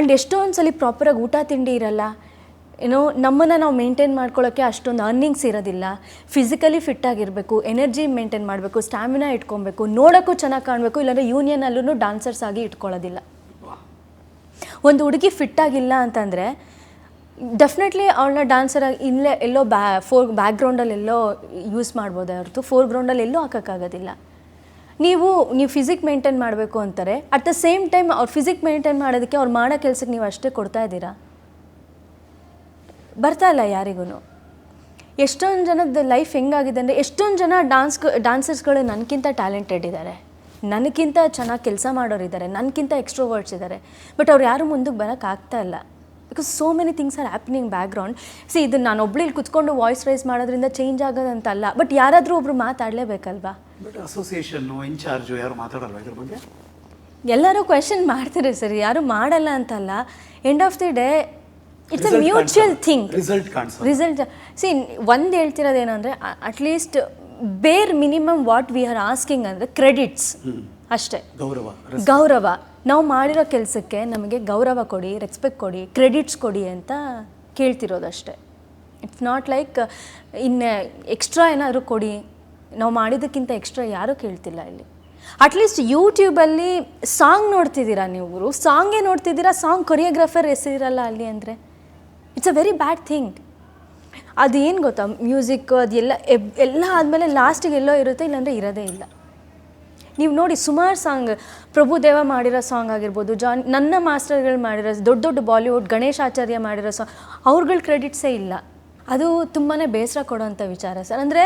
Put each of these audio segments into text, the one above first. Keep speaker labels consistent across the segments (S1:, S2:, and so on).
S1: And ಎಷ್ಟೊಂದು ಸಲ ಪ್ರಾಪರಾಗಿ ಊಟ ತಿಂಡಿ ಇರಲ್ಲ. ಏನೋ ನಮ್ಮನ್ನು ನಾವು ಮೇಂಟೈನ್ ಮಾಡ್ಕೊಳ್ಳೋಕ್ಕೆ ಅಷ್ಟೊಂದು ಅರ್ನಿಂಗ್ಸ್ ಇರೋದಿಲ್ಲ. ಫಿಸಿಕಲಿ ಫಿಟ್ ಆಗಿರಬೇಕು ಎನರ್ಜಿ ಮೇಂಟೈನ್ ಮಾಡಬೇಕು ಸ್ಟ್ಯಾಮಿನಾ ಇಟ್ಕೊಬೇಕು, ನೋಡೋಕ್ಕೂ ಚೆನ್ನಾಗಿ ಕಾಣಬೇಕು, ಇಲ್ಲಾಂದರೆ ಯೂನಿಯನಲ್ಲೂ ಡಾನ್ಸರ್ಸ್ ಆಗಿ ಇಟ್ಕೊಳ್ಳೋದಿಲ್ಲ. ಒಂದು ಹುಡುಗಿ ಫಿಟ್ ಆಗಿಲ್ಲ ಅಂತಂದರೆ ಡೆಫಿನೆಟ್ಲಿ ಅವಳನ್ನ ಡಾನ್ಸರ್ ಆಗಿ ಇಲ್ಲೇ ಎಲ್ಲೋ ಬ್ಯಾ ಫೋರ್ ಬ್ಯಾಕ್ಗ್ರೌಂಡಲ್ಲಿ ಎಲ್ಲೋ ಯೂಸ್ ಮಾಡ್ಬೋದು ಹೊರತು ಫೋರ್ ಗ್ರೌಂಡಲ್ಲಿ ಎಲ್ಲೂ ಹಾಕೋಕ್ಕಾಗೋದಿಲ್ಲ. ನೀವು ನೀವು ಫಿಸಿಕ್ ಮೇಂಟೈನ್ ಮಾಡಬೇಕು ಅಂತಾರೆ ಅಟ್ ದ ಸೇಮ್ ಟೈಮ್ ಅವ್ರು ಫಿಸಿಕ್ ಮೇಂಟೈನ್ ಮಾಡೋದಕ್ಕೆ ಅವ್ರು ಮಾಡೋ ಕೆಲಸಕ್ಕೆ ನೀವು ಅಷ್ಟೇ ಕೊಡ್ತಾ ಇದ್ದೀರಾ? ಬರ್ತಾ ಇಲ್ಲ ಯಾರಿಗೂ ಎಷ್ಟೊಂದು ಜನದ ಲೈಫ್ ಹೆಂಗಾಗಿದೆ ಅಂದರೆ, ಎಷ್ಟೊಂದು ಜನ ಡಾನ್ಸ್ ಡಾನ್ಸರ್ಸ್ಗಳು ನನಗಿಂತ ಟ್ಯಾಲೆಂಟೆಡ್ ಇದ್ದಾರೆ ನನಗಿಂತ ಚೆನ್ನಾಗಿ ಕೆಲಸ ಮಾಡೋರು ಇದ್ದಾರೆ ನನಗಿಂತ ಎಕ್ಸ್ಟ್ರೋವರ್ಡ್ಸ್ ಇದ್ದಾರೆ ಬಟ್ ಅವ್ರು ಯಾರು ಮುಂದಕ್ಕೆ ಬರೋಕ್ಕಾಗ್ತಾ ಇಲ್ಲ. Because so many things are happening background see ಇದು ನಾನು ಒಬ್ಳಿಲ್ಲಿ ಕುತ್ಕೊಂಡು ವಾಯ್ಸ್ ರೈಸ್ ಮಾಡೋದ್ರಿಂದ ಚೇಂಜ್ ಆಗೋದಂತಲ್ಲ ಬಟ್ ಯಾರಾದರೂ ಒಬ್ರು ಮಾತಾಡಲೇಬೇಕಲ್ವಾ?
S2: ಬಟ್ ಅಸೋಸಿಯೇಷನ್ನು ಇನ್ಚಾರ್ಜು ಯಾರು ಮಾತಾಡಲ್ವಾ ಇದ್ರ ಬಗ್ಗೆ?
S1: ಎಲ್ಲರೂ ಕ್ವೆಶನ್ ಮಾಡ್ತಾರೆ ಸರ್ ಯಾರು ಮಾಡಲ್ಲ ಅಂತಲ್ಲ. End of the day it's a mutual thing
S2: result ಕಾಣ್ಸಲ್ಲ.
S1: Result C ಒಂದು ಹೇಳ್ತಿರೋದೇನು ಅಂದರೆ at least bare minimum what we are asking ಅಂದರೆ ಕ್ರೆಡಿಟ್ಸ್ ಅಷ್ಟೇ.
S2: ಗೌರವ
S1: ಗೌರವ. ನಾವು ಮಾಡಿರೋ ಕೆಲಸಕ್ಕೆ ನಮಗೆ ಗೌರವ ಕೊಡಿ ರೆಸ್ಪೆಕ್ಟ್ ಕೊಡಿ ಕ್ರೆಡಿಟ್ಸ್ ಕೊಡಿ ಅಂತ ಕೇಳ್ತಿರೋದಷ್ಟೇ. ಇಟ್ಸ್ ನಾಟ್ ಲೈಕ್ ಇನ್ನು ಎಕ್ಸ್ಟ್ರಾ ಏನಾದರೂ ಕೊಡಿ. ನಾವು ಮಾಡಿದ್ದಕ್ಕಿಂತ ಎಕ್ಸ್ಟ್ರಾ ಯಾರೂ ಕೇಳ್ತಿಲ್ಲ ಇಲ್ಲಿ. ಅಟ್ಲೀಸ್ಟ್ ಯೂಟ್ಯೂಬಲ್ಲಿ ಸಾಂಗ್ ನೋಡ್ತಿದ್ದೀರಾ ನೀವು ಸಾಂಗೇ ನೋಡ್ತಿದ್ದೀರಾ? ಸಾಂಗ್ ಕೊರಿಯೋಗ್ರಾಫರ್ ಹೆಸರಿರಲ್ಲ ಅಲ್ಲಿ ಅಂದರೆ? It's a very bad thing ಅದೇನು ಗೊತ್ತಾ? ಮ್ಯೂಸಿಕ್ ಅದೆಲ್ಲ ಎಲ್ಲ ಆದಮೇಲೆ ಲಾಸ್ಟಿಗೆ ಎಲ್ಲೋ ಇರುತ್ತೆ, ಇಲ್ಲಾಂದರೆ ಇರೋದೇ ಇಲ್ಲ. ನೀವು ನೋಡಿ, ಸುಮಾರು ಸಾಂಗ್ ಪ್ರಭುದೇವ ಮಾಡಿರೋ ಸಾಂಗ್ ಆಗಿರ್ಬೋದು ಜಾನ್ ನನ್ನ ಮಾಸ್ಟರ್ಗಳು ಮಾಡಿರೋ, ದೊಡ್ಡ ದೊಡ್ಡ ಬಾಲಿವುಡ್ ಗಣೇಶ್ ಆಚಾರ್ಯ ಮಾಡಿರೋ ಸಾಂಗ್ ಅವ್ರುಗಳ ಕ್ರೆಡಿಟ್ಸೇ ಇಲ್ಲ. ಅದು ತುಂಬಾ ಬೇಸರ ಕೊಡೋಂಥ ವಿಚಾರ ಸರ್. ಅಂದರೆ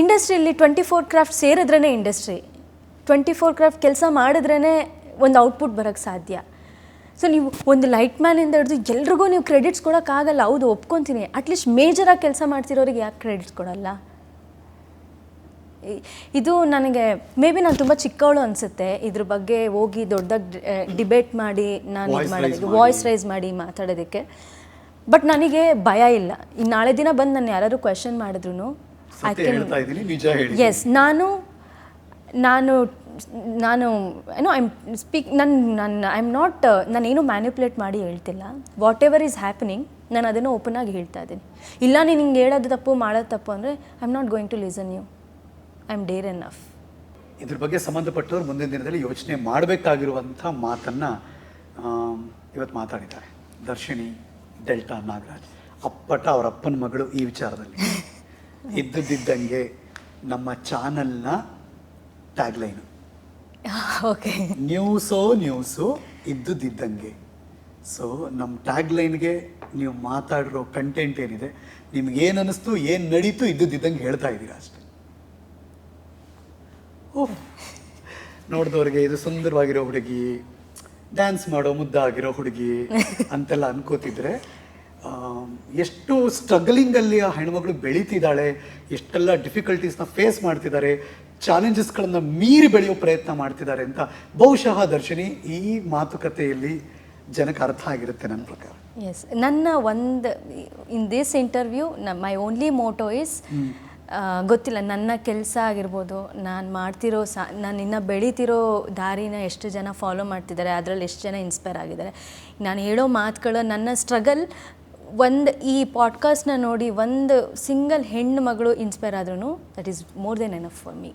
S1: ಇಂಡಸ್ಟ್ರಿಯಲ್ಲಿ ಟ್ವೆಂಟಿ ಫೋರ್ ಕ್ರಾಫ್ಟ್ ಸೇರಿದ್ರೇ ಇಂಡಸ್ಟ್ರಿ. ಟ್ವೆಂಟಿ ಫೋರ್ ಕ್ರಾಫ್ಟ್ ಕೆಲಸ ಮಾಡಿದ್ರೇ ಒಂದು ಔಟ್ಪುಟ್ ಬರೋಕ್ಕೆ ಸಾಧ್ಯ. ಸೊ ನೀವು ಒಂದು ಲೈಟ್ ಮ್ಯಾನಿಂದ ಹಿಡಿದು ಎಲ್ರಿಗೂ ನೀವು ಕ್ರೆಡಿಟ್ಸ್ ಕೊಡೋಕ್ಕಾಗಲ್ಲ ಹೌದು ಒಪ್ಕೊತೀನಿ. ಅಟ್ಲೀಸ್ಟ್ ಮೇಜರಾಗಿ ಕೆಲಸ ಮಾಡ್ತಿರೋರಿಗೆ ಯಾಕೆ ಕ್ರೆಡಿಟ್ಸ್ ಕೊಡಲ್ಲ? ಇದು ನನಗೆ ಮೇ ಬಿ ನಾನು ತುಂಬ ಚಿಕ್ಕವಳು ಅನಿಸುತ್ತೆ. ಇದ್ರ ಬಗ್ಗೆ ಹೋಗಿ ದೊಡ್ಡದಾಗಿ ಡಿಬೇಟ್ ಮಾಡಿ ನಾನು ಇದು ಮಾಡೋದಕ್ಕೆ ವಾಯ್ಸ್ ರೈಸ್ ಮಾಡಿ ಮಾತಾಡೋದಕ್ಕೆ. ಬಟ್ ನನಗೆ ಭಯ ಇಲ್ಲ. ಇನ್ನು ನಾಳೆ ದಿನ ಬಂದು ನಾನು ಯಾರಾದರೂ ಕ್ವೆಶನ್ ಮಾಡಿದ್ರು ಐ ಎಸ್ ನಾನು ನಾನು ನಾನು ಏನೋ ಐಮ್ ಸ್ಪೀಕ್ ನನ್ನ ನನ್ನ ಐ ಆಮ್ ನಾಟ್ ನಾನೇನು ಮ್ಯಾನ್ಯುಪ್ಯುಲೇಟ್ ಮಾಡಿ ಹೇಳ್ತಿಲ್ಲ. ವಾಟ್ ಎವರ್ ಈಸ್ ಹ್ಯಾಪನಿಂಗ್ ನಾನು ಅದನ್ನು ಓಪನ್ ಆಗಿ ಹೇಳ್ತಾ ಇದ್ದೀನಿ. ಇಲ್ಲ ನೀನು ಹಿಂಗೆ ಹೇಳೋದು ತಪ್ಪು ಮಾಡೋದು ತಪ್ಪು ಅಂದರೆ I am not going to listen you I am dare enough
S2: ಇದ್ರ ಬಗ್ಗೆ ಸಂಬಂಧಪಟ್ಟವರು ಮುಂದಿನ ದಿನದಲ್ಲಿ ಯೋಚನೆ ಮಾಡಬೇಕಾಗಿರುವಂಥ ಮಾತನ್ನು ಇವತ್ತು ಮಾತಾಡಿದ್ದಾರೆ. ದರ್ಶಿನಿ ಡೆಲ್ಟಾ ನಾಗರಾಜ್. ಅಪ್ಪಟ ಅವರ ಅಪ್ಪನ ಮಗಳು ಈ ವಿಚಾರದಲ್ಲಿ. ಇದ್ದದ್ದಿದ್ದಂಗೆ ನಮ್ಮ ಚಾನಲ್ನ ಟ್ಯಾಗ್ಲೈನು
S1: ಓಕೆ
S2: ನ್ಯೂಸೋ ನ್ಯೂಸು ಇದ್ದುದಿದ್ದಂಗೆ ಸೊ ನಮ್ಮ ಟ್ಯಾಗ್ಲೈನ್ಗೆ ನೀವು ಮಾತಾಡಿರೋ ಕಂಟೆಂಟ್ ಏನಿದೆ ನಿಮ್ಗೆ ಏನು ಅನ್ನಿಸ್ತು ಏನು ನಡೀತು ಇದ್ದುದಿದ್ದಂಗೆ ಹೇಳ್ತಾ ಇದ್ದೀರಾ ಅಷ್ಟೇ. ಓಹ್ ನೋಡಿದವ್ರಿಗೆ ಇದು ಸುಂದರವಾಗಿರೋ ಹುಡುಗಿ ಡ್ಯಾನ್ಸ್ ಮಾಡೋ ಮುದ್ದಾಗಿರೋ ಹುಡುಗಿ ಅಂತೆಲ್ಲ ಅನ್ಕೋತಿದ್ರೆ ಎಷ್ಟು ಸ್ಟ್ರಗಲಿಂಗಲ್ಲಿ ಆ ಹೆಣ್ಮಗಳು ಬೆಳೀತಿದ್ದಾಳೆ ಎಷ್ಟೆಲ್ಲ ಡಿಫಿಕಲ್ಟೀಸ್ನ ಫೇಸ್ ಮಾಡ್ತಿದ್ದಾರೆ ಚಾಲೆಂಜಸ್ಗಳನ್ನು ಮೀರಿ ಬೆಳೆಯೋ ಪ್ರಯತ್ನ ಮಾಡ್ತಿದ್ದಾರೆ ಅಂತ ಬಹುಶಃ ದರ್ಶಿನಿ ಈ ಮಾತುಕತೆಯಲ್ಲಿ ಜನಕ್ಕೆ ಅರ್ಥ ಆಗಿರುತ್ತೆ ನನ್ನ ಪ್ರಕಾರ.
S1: ಎಸ್ ನನ್ನ ಒಂದು in this interview my only motto is ಗೊತ್ತಿಲ್ಲ ನನ್ನ ಕೆಲಸ ಆಗಿರ್ಬೋದು ನಾನು ಮಾಡ್ತಿರೋ ಸಾ ನಾನು ಇನ್ನು ಬೆಳೀತಿರೋ ದಾರಿನ ಎಷ್ಟು ಜನ ಫಾಲೋ ಮಾಡ್ತಿದ್ದಾರೆ ಅದರಲ್ಲಿ ಎಷ್ಟು ಜನ ಇನ್ಸ್ಪೈರ್ ಆಗಿದ್ದಾರೆ. ನಾನು ಹೇಳೋ ಮಾತುಗಳು ನನ್ನ ಸ್ಟ್ರಗಲ್ ಒಂದು ಈ ಪಾಡ್ಕಾಸ್ಟ್ನ ನೋಡಿ ಒಂದು ಸಿಂಗಲ್ ಹೆಣ್ಣು ಮಗಳು ಇನ್ಸ್ಪೈರ್ ಆದ್ರೂ that is more then enough for me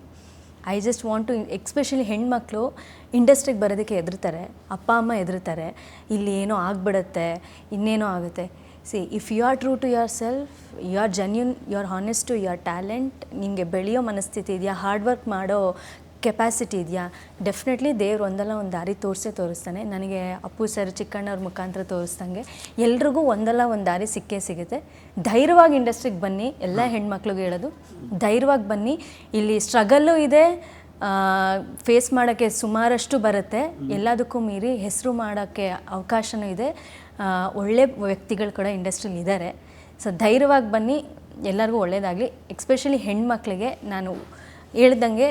S1: I just want to especially ಹೆಣ್ಮಕ್ಳು ಇಂಡಸ್ಟ್ರಿಗೆ ಬರೋದಕ್ಕೆ ಹೆದರ್ತಾರೆ, ಅಪ್ಪ, ಅಮ್ಮ ಹೆದರ್ತಾರೆ, ಇಲ್ಲಿ ಏನೋ ಆಗ್ಬಿಡತ್ತೆ, ಇನ್ನೇನೋ ಆಗುತ್ತೆ. See if you are true to your self you are genuine you are honest to your talent ನಿಮಗೆ ಬೆಳೆಯೋ ಮನಸ್ಥಿತಿ ಇದೆಯಾ ಹಾರ್ಡ್ ವರ್ಕ್ ಮಾಡೋ ಕೆಪಾಸಿಟಿ ಇದೆಯಾ? ಡೆಫಿನೆಟ್ಲಿ ದೇವ್ರು ಒಂದಲ್ಲ ಒಂದು ದಾರಿ ತೋರಿಸೇ ತೋರಿಸ್ತಾನೆ. ನನಗೆ ಅಪ್ಪು ಸರ್ ಚಿಕ್ಕಣ್ಣವ್ರ ಮುಖಾಂತರ ತೋರಿಸ್ದಂಗೆ ಎಲ್ರಿಗೂ ಒಂದಲ್ಲ ಒಂದು ದಾರಿ ಸಿಕ್ಕೇ ಸಿಗುತ್ತೆ. ಧೈರ್ಯವಾಗಿ ಇಂಡಸ್ಟ್ರಿಗೆ ಬನ್ನಿ ಎಲ್ಲ ಹೆಣ್ಮಕ್ಳಿಗೆ ಹೇಳೋದು. ಧೈರ್ಯವಾಗಿ ಬನ್ನಿ. ಇಲ್ಲಿ ಸ್ಟ್ರಗಲ್ಲು ಇದೆ. ಫೇಸ್ ಮಾಡೋಕ್ಕೆ ಸುಮಾರಷ್ಟು ಬರುತ್ತೆ. ಎಲ್ಲದಕ್ಕೂ ಮೀರಿ ಹೆಸರು ಮಾಡೋಕ್ಕೆ ಅವಕಾಶವೂ ಇದೆ. ಒಳ್ಳೆ ವ್ಯಕ್ತಿಗಳು ಕೂಡ ಇಂಡಸ್ಟ್ರಿಲಿ ಇದ್ದಾರೆ ಸೊ ಧೈರ್ಯವಾಗಿ ಬನ್ನಿ. ಎಲ್ಲರಿಗೂ ಒಳ್ಳೆಯದಾಗಲಿ ಎಕ್ಸ್ಪೆಷಲಿ ಹೆಣ್ಮಕ್ಳಿಗೆ ನಾನು ಹೇಳ್ದಂಗೆ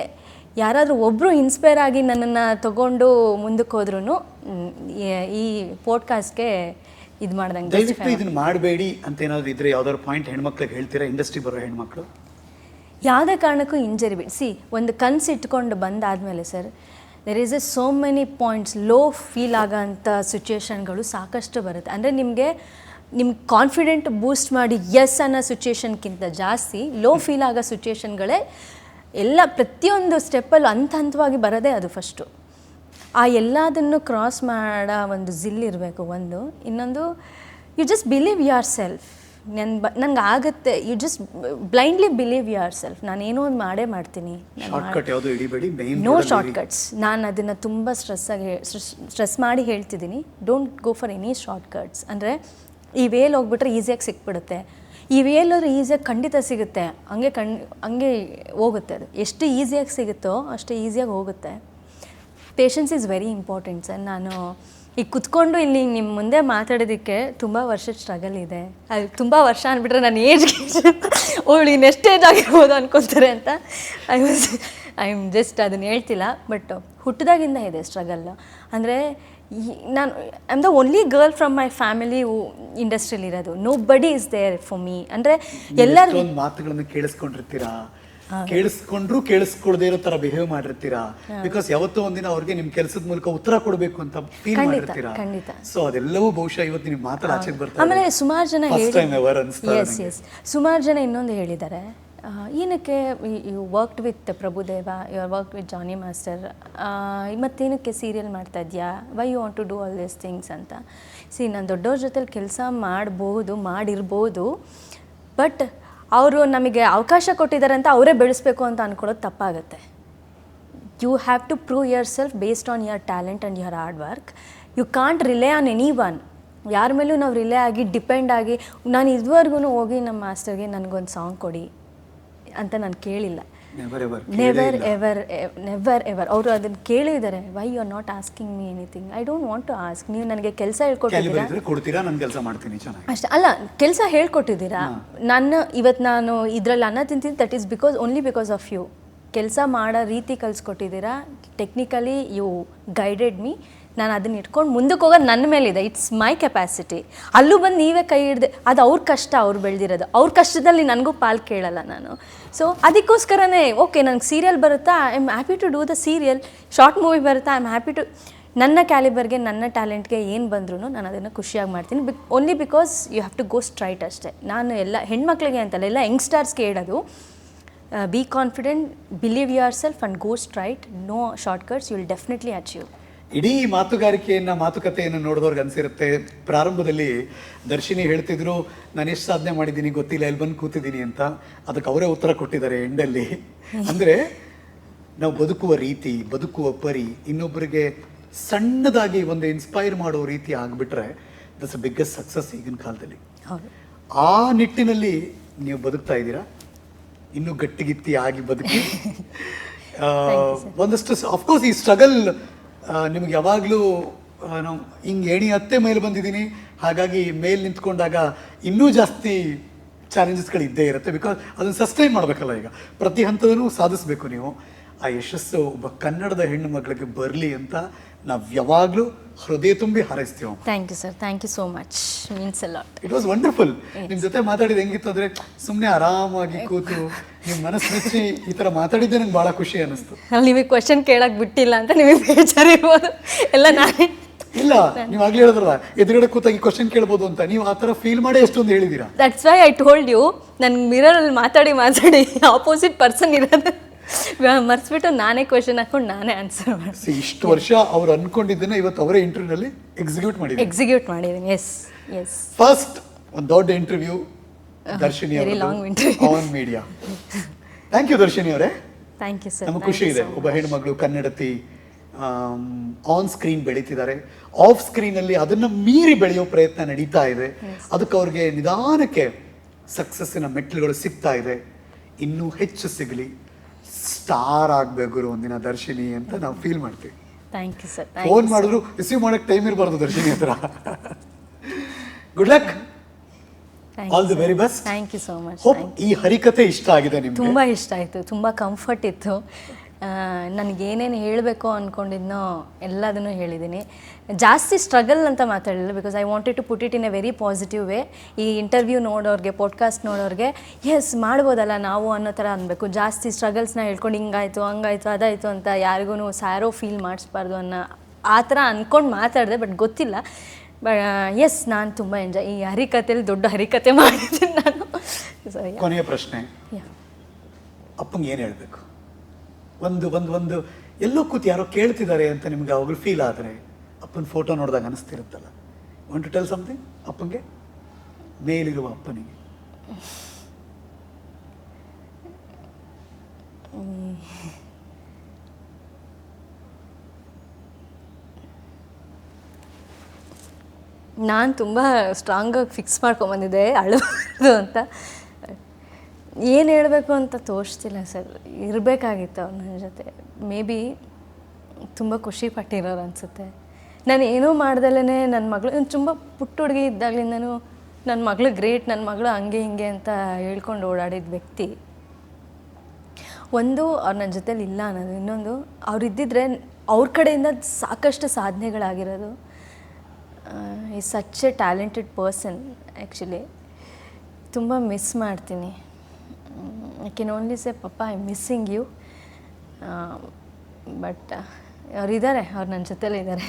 S1: ಯಾರಾದರೂ ಒಬ್ಬರು ಇನ್ಸ್ಪೈರ್ ಆಗಿ ನನ್ನನ್ನು ತಗೊಂಡು ಮುಂದಕ್ಕೆ ಹೋದ್ರೂ ಈ ಪೋಡ್ಕಾಸ್ಟ್ಗೆ ಇದು ಮಾಡ್ದಂಗೆ
S2: ದಯವಿಟ್ಟು ಇದನ್ನ ಮಾಡಬೇಡಿ ಅಂತ ಏನಾದರೂ ಇದ್ರೆ ಯಾವ್ದಾದ್ರು ಪಾಯಿಂಟ್ ಹೆಣ್ಮಕ್ಳಿಗೆ ಹೇಳ್ತೀರಾ? ಇಂಡಸ್ಟ್ರಿ ಬರೋ ಹೆಣ್ಮಕ್ಳು?
S1: ಯಾವುದೇ ಕಾರಣಕ್ಕೂ ಇಂಜರಿ ಬಿಡಿ ಸಿ ಒಂದು ಕನ್ಸು ಇಟ್ಕೊಂಡು ಬಂದಾದಮೇಲೆ sir there is a so many points low feel ಆಗೋಂಥ ಸಿಚುಯೇಷನ್ಗಳು ಸಾಕಷ್ಟು ಬರುತ್ತೆ. ಅಂದರೆ ನಿಮಗೆ ನಿಮ್ಗೆ ಕಾನ್ಫಿಡೆಂಟ್ ಬೂಸ್ಟ್ ಮಾಡಿ ಎಸ್ ಅನ್ನೋ ಸಿಚುಯೇಷನ್ಗಿಂತ ಜಾಸ್ತಿ ಲೋ ಫೀಲ್ ಆಗೋ ಸಿಚುಯೇಷನ್ಗಳೇ ಎಲ್ಲ ಪ್ರತಿಯೊಂದು ಸ್ಟೆಪ್ಪಲ್ಲೂ ಹಂತ ಹಂತವಾಗಿ ಬರೋದೇ ಅದು ಫಸ್ಟು ಆ ಎಲ್ಲದನ್ನು ಕ್ರಾಸ್ ಮಾಡೋ ಒಂದು ಜಿಲ್ ಇರಬೇಕು ಒಂದು. ಇನ್ನೊಂದು you just believe your self ನನ್ನ ಬ ನಂಗೆ ಆಗುತ್ತೆ. You just blindly believe your self ನಾನೇನೋ ಒಂದು ಮಾಡೇ ಮಾಡ್ತೀನಿ. ನೋ ಶಾರ್ಟ್ಕಟ್ಸ್ ನಾನು ಅದನ್ನು ತುಂಬ ಸ್ಟ್ರೆಸ್ಸಾಗಿ ಸ್ಟ್ರೆಸ್ ಮಾಡಿ ಹೇಳ್ತಿದ್ದೀನಿ. Don't go for any shortcuts ಅಂದರೆ ಈ ವೇಲ್ ಹೋಗ್ಬಿಟ್ರೆ ಈಸಿಯಾಗಿ ಸಿಕ್ಬಿಡುತ್ತೆ. ಹೋದ್ರೆ ಈಸಿಯಾಗಿ ಖಂಡಿತ ಸಿಗುತ್ತೆ. ಹಂಗೆ ಕಣ್, ಹಂಗೆ ಹೋಗುತ್ತೆ ಅದು. ಎಷ್ಟು ಈಸಿಯಾಗಿ ಸಿಗುತ್ತೋ ಅಷ್ಟು ಈಸಿಯಾಗಿ ಹೋಗುತ್ತೆ. Patience is very important sir ನಾನು ಈಗ ಕುತ್ಕೊಂಡು ಇಲ್ಲಿ ನಿಮ್ಮ ಮುಂದೆ ಮಾತಾಡೋದಕ್ಕೆ ತುಂಬ ವರ್ಷದ ಸ್ಟ್ರಗಲ್ ಇದೆ. ಅದು ತುಂಬ ವರ್ಷ ಅಂದ್ಬಿಟ್ರೆ ನಾನು ಏಜ್ಗೆ ಅವಳು ಇನ್ನೆಷ್ಟು ಏಜ್ ಆಗಿರ್ಬೋದು ಅನ್ಕೊತಾರೆ ಅಂತ. I was I am just ಅದನ್ನು ಹೇಳ್ತಿಲ್ಲ ಬಟ್ ಹುಟ್ಟಿದಾಗಿಂದ ಇದೆ ಸ್ಟ್ರಗಲ್ ಅಂದರೆ ನಾನು I am the only girl from my family ಇಂಡಸ್ಟ್ರಿಲಿ ಇರೋದು ನೋ ಬಡಿ ಇಸ್ ದೇರ್ ಫಾರ್ ಮೀ ಅಂದರೆ ಎಲ್ಲರೂ
S2: ಒಂದು ಮಾತುಗಳನ್ನು ಕೇಳಿಸ್ಕೊಂಡಿರ್ತೀರಾ? ಕೇಳಿಸ್ಕೊಂಡ್ರು ಕೇಳಿಸ್ಕೊಳ್ದೇ ಇರೋ ತರ ಬಿಹೇವ್ ಮಾಡಿರ್ತೀರಾ? ಬಿಕಾಸ್ ಯಾವತ್ತೋ ಒಂದಿನ ಅವ್ರಿಗೆ ನಿಮ್ ಕೆಲಸದ ಮೂಲಕ ಉತ್ತರ ಕೊಡಬೇಕು ಅಂತ ಫೀಲ್ ಮಾಡಿರ್ತೀರಾ?
S1: ಖಂಡಿತ.
S2: ಸೊ ಅದೆಲ್ಲವೂ ಬಹುಶಃ ಇವತ್ತು ನಿಮ್ ಮಾತಾಡ ಬರ್ತಾರೆ
S1: ಆಮೇಲೆ ಸುಮಾರು ಜನ ಎಸ್ ಎಸ್ ಸುಮಾರು ಜನ ಇನ್ನೊಂದು ಹೇಳಿದ್ದಾರೆ. ಏನಕ್ಕೆ you worked with Prabhudeva you are work with Jani master ಮತ್ತೇನಕ್ಕೆ serial ಮಾಡ್ತಾ ಇದೆಯಾ? Why you want to do all these things ಅಂತ. ಸಿ ನಾನು ದೊಡ್ಡವ್ರ ಜೊತೆಲಿ ಕೆಲಸ ಮಾಡ್ಬೋದು, ಮಾಡಿರ್ಬೋದು ಬಟ್ ಅವರು ನಮಗೆ ಅವಕಾಶ ಕೊಟ್ಟಿದ್ದಾರೆ ಅಂತ ಅವರೇ ಬೆಳೆಸ್ಬೇಕು ಅಂತ ಅಂದ್ಕೊಳ್ಳೋದು ತಪ್ಪಾಗುತ್ತೆ. You have to prove yourself based on your talent and your hard work you can't rely on anyone ಯಾರ ಮೇಲೂ ನಾವು ರಿಲೇ ಆಗಿ ಡಿಪೆಂಡ್ ಆಗಿ, ನಾನು ಇದುವರೆಗೂ ಹೋಗಿ ನಮ್ಮ ಮಾಸ್ಟರ್ಗೆ ನನಗೊಂದು ಸಾಂಗ್ ಕೊಡಿ. ಅಂತ ನಾನು ಕೇಳಿಲ್ಲ.
S2: ನೆವರ್ ಎವರ್
S1: ನೆವರ್ ಎವರ್ ಅವರು ಅದನ್ನು ಕೇಳಿದ್ದಾರೆ why you are not asking me anything I don't want to ask ನೀವು ನನಗೆ ಕೆಲಸ ಹೇಳ್ಕೊಟ್ಟಿದ್ದೀರಾ? ಅಷ್ಟೇ ಅಲ್ಲ ಕೆಲಸ ಹೇಳ್ಕೊಟ್ಟಿದ್ದೀರಾ? ನಾನು ಇವತ್ತು ನಾನು ಇದರಲ್ಲಿ ಅನ್ನ ತಿಂತೀನಿ that is because only because of you ಕೆಲಸ ಮಾಡೋ ರೀತಿ ಕಲಿಸ್ಕೊಟ್ಟಿದ್ದೀರಾ? ಟೆಕ್ನಿಕಲಿ ಯು ಗೈಡೆಡ್ ಮೀ ನಾನು ಅದನ್ನ ಇಟ್ಕೊಂಡು ಮುಂದಕ್ಕೆ ಹೋಗೋದು ನನ್ನ ಮೇಲಿದೆ. ಇಟ್ಸ್ ಮೈ ಕೆಪಾಸಿಟಿ ಅಲ್ಲೂ ಬಂದು ನೀವೇ ಕೈ ಹಿಡ್ದೆ, ಅದು ಅವ್ರ ಕಷ್ಟ, ಅವ್ರು ಬೆಳೆದಿರೋದು. ಅವ್ರ ಕಷ್ಟದಲ್ಲಿ ನನಗೂ ಪಾಲ್ ಕೇಳಲ್ಲ ನಾನು. ಸೊ ಅದಕ್ಕೋಸ್ಕರನೇ ಓಕೆ ನನಗೆ ಸೀರಿಯಲ್ ಬರುತ್ತಾ? I am happy to do the serial short movie ಬರುತ್ತಾ? ಐ ಆಮ್ ಹ್ಯಾಪಿ ಟು ನನ್ನ ಕ್ಯಾಲಿಬರ್ಗೆ ನನ್ನ ಟ್ಯಾಲೆಂಟ್ಗೆ ಏನು ಬಂದ್ರೂ ನಾನು ಅದನ್ನು ಖುಷಿಯಾಗಿ ಮಾಡ್ತೀನಿ. ಬಿಕ್ only because you have to go straight ಅಷ್ಟೇ. ನಾನು ಎಲ್ಲ, ಹೆಣ್ಮಕ್ಳಿಗೆ ಅಂತಲ್ಲ, ಎಲ್ಲ ಯಂಗ್ಸ್ಟರ್ಸ್ಗೆ ಹೇಳೋದು. Be confident confident, believe self and go straight. No shortcuts you will definitely achieve.
S2: ಇಡೀ ಮಾತುಗಾರಿಕೆಯನ್ನ ಮಾತುಕತೆಯನ್ನು ನೋಡಿದವ್ರಿಗೆ ಅನ್ಸಿರುತ್ತೆ. ಪ್ರಾರಂಭದಲ್ಲಿ ದರ್ಶಿನಿ ಹೇಳ್ತಿದ್ರು ನಾನು ಎಷ್ಟು ಸಾಧನೆ ಮಾಡಿದ್ದೀನಿ ಗೊತ್ತಿಲ್ಲ ಎಲ್ಲಿ ಬಂದು ಕೂತಿದ್ದೀನಿ ಅಂತ. ಅದಕ್ಕೆ ಅವರೇ ಉತ್ತರ ಕೊಟ್ಟಿದ್ದಾರೆ ಎಂಡಲ್ಲಿ. ಅಂದರೆ ನಾವು ಬದುಕುವ ರೀತಿ ಬದುಕುವ ಪರಿ ಇನ್ನೊಬ್ಬರಿಗೆ ಸಣ್ಣದಾಗಿ ಒಂದು ಇನ್ಸ್ಪೈರ್ ಮಾಡೋ ರೀತಿ ಆಗಿಬಿಟ್ರೆ ದಟ್ಸ್ ಬಿಗ್ಗೆಸ್ಟ್ ಸಕ್ಸಸ್ ಈಗಿನ ಕಾಲದಲ್ಲಿ. ಆ ನಿಟ್ಟಿನಲ್ಲಿ ನೀವು ಬದುಕ್ತಾ ಇದ್ದೀರಾ? ಇನ್ನೂ ಗಟ್ಟಿಗಿತ್ತಿ ಆಗಿ ಬದುಕಿ. ಒಂದಷ್ಟು ಅಫ್ಕೋರ್ಸ್ ಈ ಸ್ಟ್ರಗಲ್ ನಿಮ್ಗೆ ಯಾವಾಗಲೂ ನಾವು ಹಿಂಗೆ ಏಣಿ ಹತ್ತೆ ಮೇಲೆ ಬಂದಿದ್ದೀನಿ. ಹಾಗಾಗಿ ಮೇಲೆ ನಿಂತ್ಕೊಂಡಾಗ ಇನ್ನೂ ಜಾಸ್ತಿ ಚಾಲೆಂಜಸ್ಗಳು ಇದ್ದೇ ಇರುತ್ತೆ. ಬಿಕಾಸ್ ಅದನ್ನು ಸಸ್ಟೈನ್ ಮಾಡಬೇಕಲ್ಲ ಈಗ. ಪ್ರತಿ ಹಂತದಲ್ಲೂ ಸಾಧಿಸಬೇಕು ನೀವು. ಆ ಯಶಸ್ಸು ಒಬ್ಬ ಕನ್ನಡದ ಹೆಣ್ಣು ಮಗಳಿಗೆ ಬರಲಿ ಅಂತ ನಾವು ಯಾವಾಗಲೂ ಹೃದಯ ತುಂಬಿ ಹಾರೈಸ್ತೀವಿ.
S1: Thank you sir thank you so much means a lot
S2: it was wonderful ನಿಮ್ಮ ಜೊತೆ ಮಾತಾಡಿದ ಹೆಂಗಿತ್ತು ಅಂದರೆ ಸುಮ್ಮನೆ ಆರಾಮಾಗಿ ಕೂತು ನಿಮ್ಮ ಮನಸ್ಸು ಮೆಚ್ಚಿ ಈ ಥರ ಮಾತಾಡಿದ್ದೆ ನಂಗೆ ಭಾಳ ಖುಷಿ ಅನ್ನಿಸ್ತು.
S1: ಅಲ್ಲಿ ನಿಮಗೆ ಕ್ವಶನ್ ಕೇಳಕ್ಕೆ ಬಿಟ್ಟಿಲ್ಲ ಅಂತ ನಿಮಗೆ ಬೇಜಾರಿರ್ಬೋದು. ಎಲ್ಲ ನಾನೇ
S2: ಇಲ್ಲ ನೀವು ಆಗ್ಲೇ ಹೇಳಿದ್ರಲ್ಲ ಎದುರುಗಡೆ ಕೂತಾಗಿ ಕ್ವಶನ್ ಕೇಳ್ಬೋದು ಅಂತ. ನೀವು ಆ ಥರ ಫೀಲ್ ಮಾಡಿ ಎಷ್ಟೊಂದು ಹೇಳಿದ್ದೀರಾ
S1: that's why I told you ನನ್ನ ಮಿರರಲ್ಲಿ ಮಾತಾಡಿ ಮಾತಾಡಿ ಆಪೋಸಿಟ್ ಪರ್ಸನ್ ಇರೋದು. ಮರ್ಸ್ಬಿಟ್ಟು ನಾನೇ ಕ್ವಶನ್ ಹಾಕೊಂಡು ನಾನೇ ಆನ್ಸರ್ ಮಾಡಿ
S2: See, ಇಷ್ಟು ವರ್ಷ ಅವ್ರು ಅನ್ಕೊಂಡಿದ್ದನ್ನ ಇವತ್ತು ಅವರೇ ಇಂಟರ್ವ್ಯೂನಲ್ಲಿ ಎಕ್ಸಿಕ್ಯೂಟ್ ಮಾಡಿದ್ರು
S1: ಎಕ್ಸಿಕ್ಯೂಟ್ ಮಾಡಿದ್ದೀನಿ ಎಸ್ ಎಸ್
S2: ಫಸ್ಟ್ ಒಂದು ದೊಡ್ಡ interview Darshini
S1: very long interview.
S2: On media thank you Darshini ಅವರೇ.
S1: ಥ್ಯಾಂಕ್ ಯು ಸರ್
S2: ನಮಗೆ ಖುಷಿ ಇದೆ ಒಬ್ಬ ಹೆಣ್ಮಗಳು ಕನ್ನಡತಿ ಆನ್ ಸ್ಕ್ರೀನ್ ಬೆಳೀತಿದ್ದಾರೆ. ಆಫ್ ಸ್ಕ್ರೀನ್ ಅಲ್ಲಿ ಅದನ್ನ ಮೀರಿ ಬೆಳೆಯೋ ಪ್ರಯತ್ನ ನಡೀತಾ ಇದೆ. ಅದಕ್ಕೆ ಅವ್ರಿಗೆ ನಿಧಾನಕ್ಕೆ ಸಕ್ಸಸ್ಸಿನ ಮೆಟ್ಲುಗಳು ಸಿಗ್ತಾ ಇದೆ. ಇನ್ನೂ ಹೆಚ್ಚು ಸಿಗಲಿ. ಸ್ಟಾರ್ ಆಗ್ಬೇಕು ಒಂದಿನ ದರ್ಶಿನಿ ಅಂತ ನಾವು ಫೀಲ್ ಮಾಡ್ತೀವಿ.
S1: ಥ್ಯಾಂಕ್ ಯು ಸರ್
S2: ಫೋನ್ ಮಾಡಿದ್ರು ರಿಸೀವ್ ಮಾಡಕ್ ಟೈಮ್ ಇರಬಾರ್ದು ದರ್ಶಿನಿ ಹತ್ರ. Good luck all the very best
S1: thank you so much
S2: ಈ ಹರಿಕತೆ ಇಷ್ಟ ಆಗಿದೆ ನಿಮ್ಗೆ.
S1: ತುಂಬಾ ಇಷ್ಟ ಆಯ್ತು ತುಂಬಾ ಕಂಫರ್ಟ್ ಇತ್ತು. ನನಗೇನೇನು ಹೇಳಬೇಕು ಅಂದ್ಕೊಂಡಿದ್ನೋ ಎಲ್ಲದನ್ನು ಹೇಳಿದ್ದೀನಿ. ಜಾಸ್ತಿ ಸ್ಟ್ರಗಲ್ ಅಂತ ಮಾತಾಡಲಿಲ್ಲ because I wanted to put it in a very positive way ಈ ಇಂಟರ್ವ್ಯೂ ನೋಡೋರಿಗೆ ಪಾಡ್ಕಾಸ್ಟ್ ನೋಡೋರಿಗೆ ಎಸ್ ಮಾಡ್ಬೋದಲ್ಲ ನಾವು ಅನ್ನೋ ಥರ ಅನ್ಬೇಕು. ಜಾಸ್ತಿ ಸ್ಟ್ರಗಲ್ಸ್ನ ಹೇಳ್ಕೊಂಡು ಹಿಂಗಾಯಿತು ಹಂಗಾಯಿತು ಅದಾಯಿತು ಅಂತ ಯಾರಿಗೂ ಸ್ಯಾರೋ ಫೀಲ್ ಮಾಡಿಸ್ಬಾರ್ದು ಅನ್ನೋ ಆ ಥರ ಅಂದ್ಕೊಂಡು ಮಾತಾಡಿದೆ ಬಟ್ ಗೊತ್ತಿಲ್ಲ. ಬ ಎಸ್ ನಾನು ತುಂಬ ಎಂಜಾಯ್ ಈ ಹರಿಕತೆಯಲ್ಲಿ ದೊಡ್ಡ ಹರಿಕತೆ ಮಾಡಿದ್ದೀನಿ ನಾನು.
S2: ಕೊನೆಯ ಪ್ರಶ್ನೆ. ಅಪ್ಪಂಗೆ ಏನು ಹೇಳಬೇಕು? ಒಂದು ಒಂದು ಒಂದು. ಎಲ್ಲೋ ಕೂತು ಯಾರೋ ಕೇಳ್ತಿದ್ದಾರೆ ಅಂತ ನಿಮ್ಗೆ ಅವಾಗಲೂ ಫೀಲ್ ಆದರೆ, ಅಪ್ಪನ ಫೋಟೋ ನೋಡಿದಾಗ ಅನಿಸ್ತಿರುತ್ತಲ್ಲ. ಒನ್ ಟು ಟೆಲ್ ಸಮಥಿಂಗ್ ಅಪ್ಪಂಗೆ? ಮೇಲಿರುವ ಅಪ್ಪನಿಗೆ.
S1: ನಾನು ತುಂಬ ಸ್ಟ್ರಾಂಗಾಗಿ ಫಿಕ್ಸ್ ಮಾಡ್ಕೊಂಬಂದಿದ್ದೆ ಅಳಬಾರ್ದು ಅಂತ. ಏನು ಹೇಳಬೇಕು ಅಂತ ತೋರಿಸ್ತಿಲ್ಲ ಸರ್. ಇರಬೇಕಾಗಿತ್ತು ಅವ್ರು ನನ್ನ ಜೊತೆ. ಮೇ ಬಿ ತುಂಬ ಖುಷಿ ಪಟ್ಟಿರೋರು ಅನಿಸುತ್ತೆ. ನಾನು ಏನೂ ಮಾಡ್ದಲೇ ನನ್ನ ಮಗಳು ತುಂಬ ಪುಟ್ಟ ಹುಡುಗಿ ಇದ್ದಾಗಲಿಂದನೂ ನನ್ನ ಮಗಳು ಗ್ರೇಟ್ ನನ್ನ ಮಗಳು ಹಂಗೆ ಹಿಂಗೆ ಅಂತ ಹೇಳ್ಕೊಂಡು ಓಡಾಡಿದ ವ್ಯಕ್ತಿ. ಒಂದು ಅವ್ರು ನನ್ನ ಜೊತೇಲಿ ಇಲ್ಲ ಅನ್ನೋದು. ಇನ್ನೊಂದು, ಅವ್ರು ಇದ್ದಿದ್ರೆ ಅವ್ರ ಕಡೆಯಿಂದ ಸಾಕಷ್ಟು ಸಾಧನೆಗಳಾಗಿರೋದು. ಈ such a talented person actually ತುಂಬ ಮಿಸ್ ಮಾಡ್ತೀನಿ. I can only say papa I missing you but ಅವರಿದ್ದಾರೆ, ಅವ್ರು ನನ್ನ ಜೊತೆಲೇ ಇದ್ದಾರೆ.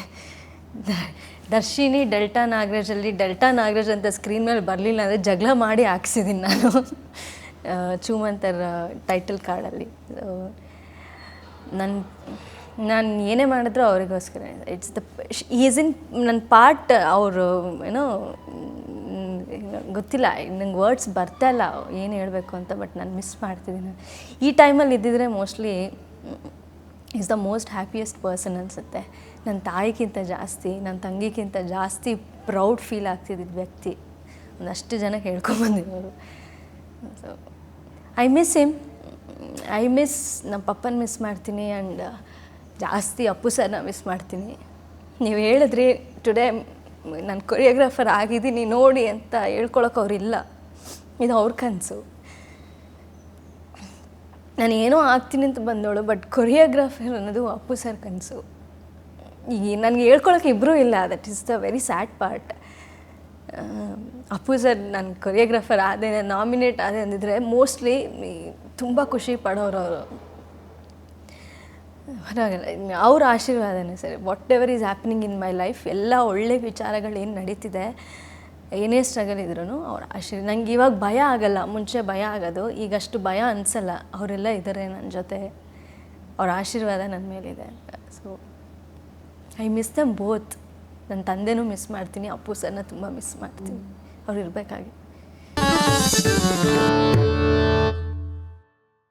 S1: ದರ್ಶಿನಿ, ಡೆಲ್ಟಾ ನಾಗರಾಜಲ್ಲಿ, ಡೆಲ್ಟಾ ನಾಗರಾಜ್ ಅಂತ ಸ್ಕ್ರೀನ್ ಮೇಲೆ ಬರಲಿಲ್ಲ ಅಂದರೆ ಜಗಳ ಮಾಡಿ ಹಾಕ್ಸಿದ್ದೀನಿ ನಾನು. ಚೂಮಂತರ್ ಟೈಟಲ್ ಕಾರ್ಡಲ್ಲಿ ನನ್ನ ನಾನು ಏನೇ ಮಾಡಿದ್ರು ಅವರಿಗೋಸ್ಕರ ಇಟ್ಸ್ ದ ಈಸ್ ಇನ್ ನನ್ನ ಪಾರ್ಟ್ ಅವರು ಏನೋ ಗೊತ್ತಿಲ್ಲ, ನಂಗೆ ವರ್ಡ್ಸ್ ಬರ್ತಾ ಇಲ್ಲ, ಏನು ಹೇಳಬೇಕು ಅಂತ ಬಟ್ ನಾನು ಮಿಸ್ ಮಾಡ್ತಿದ್ದೀನಿ. ಈ ಟೈಮಲ್ಲಿ ಇದ್ದಿದ್ರೆ mostly is the most happiest person ಅನಿಸುತ್ತೆ. ನನ್ನ ತಾಯಿಗಿಂತ ಜಾಸ್ತಿ ನನ್ನ ತಂಗಿಗಿಂತ ಜಾಸ್ತಿ ಪ್ರೌಡ್ ಫೀಲ್ ಆಗ್ತಿದ್ದಿದ್ದ ವ್ಯಕ್ತಿ. ಒಂದಷ್ಟು ಜನ ಹೇಳ್ಕೊಂಬಂದಿರೋರು so I miss him I miss ನಮ್ಮ ಪಪ್ಪನ ಮಿಸ್ ಮಾಡ್ತೀನಿ ಆ್ಯಂಡ್ ಜಾಸ್ತಿ ಅಪ್ಪು ಸರ್ನ ಮಿಸ್ ಮಾಡ್ತೀನಿ. ನೀವು ಹೇಳಿದ್ರಿ ಟುಡೇ ನಾನು ಕೊರಿಯೋಗ್ರಾಫರ್ ಆಗಿದ್ದೀನಿ ನೋಡಿ ಅಂತ ಹೇಳ್ಕೊಳಕ್ಕೆ ಅವರಿಲ್ಲ. ಇದು ಅವ್ರ ಕನಸು. ನಾನು ಏನೋ ಆಗ್ತೀನಿ ಅಂತ ಬಂದವಳು ಬಟ್ ಕೊರಿಯೋಗ್ರಾಫರ್ ಅನ್ನೋದು ಅಪ್ಪು ಸರ್ ಕನಸು. ಈ ನನಗೆ ಹೇಳ್ಕೊಳಕ್ಕೆ ಇಬ್ಬರೂ ಇಲ್ಲ that is the very sad part Appu sir ನಾನು ಕೊರಿಯೋಗ್ರಾಫರ್ ಆದೆ ನಾಮಿನೇಟ್ ಆದೆ ಅಂದಿದ್ರೆ ಮೋಸ್ಟ್ಲಿ ತುಂಬ ಖುಷಿ ಪಡೋರು ಅವರು. ಹೊರಗಲ್ಲ ಅವ್ರ ಆಶೀರ್ವಾದನೇ ಸರಿ. Whatever is happening in my life ಎಲ್ಲ ಒಳ್ಳೆ ವಿಚಾರಗಳು ಏನು ನಡೀತಿದೆ ಏನೇ ಸ್ಟ್ರಗಲ್ ಇದ್ರೂ ಅವ್ರ ಆಶೀರ್ ನಂಗೆ ಇವಾಗ ಭಯ ಆಗಲ್ಲ. ಮುಂಚೆ ಭಯ ಆಗೋದು. ಈಗ ಅಷ್ಟು ಭಯ ಅನಿಸಲ್ಲ. ಅವರೆಲ್ಲ ಇದ್ದಾರೆ ನನ್ನ ಜೊತೆ. ಅವ್ರ ಆಶೀರ್ವಾದ ನನ್ನ ಮೇಲಿದೆ so I miss them both ನನ್ನ ತಂದೆನೂ ಮಿಸ್ ಮಾಡ್ತೀನಿ. ಅಪ್ಪು ಸರ್ನ ತುಂಬ ಮಿಸ್ ಮಾಡ್ತೀನಿ. ಅವ್ರು ಇರಬೇಕಾಗಿ.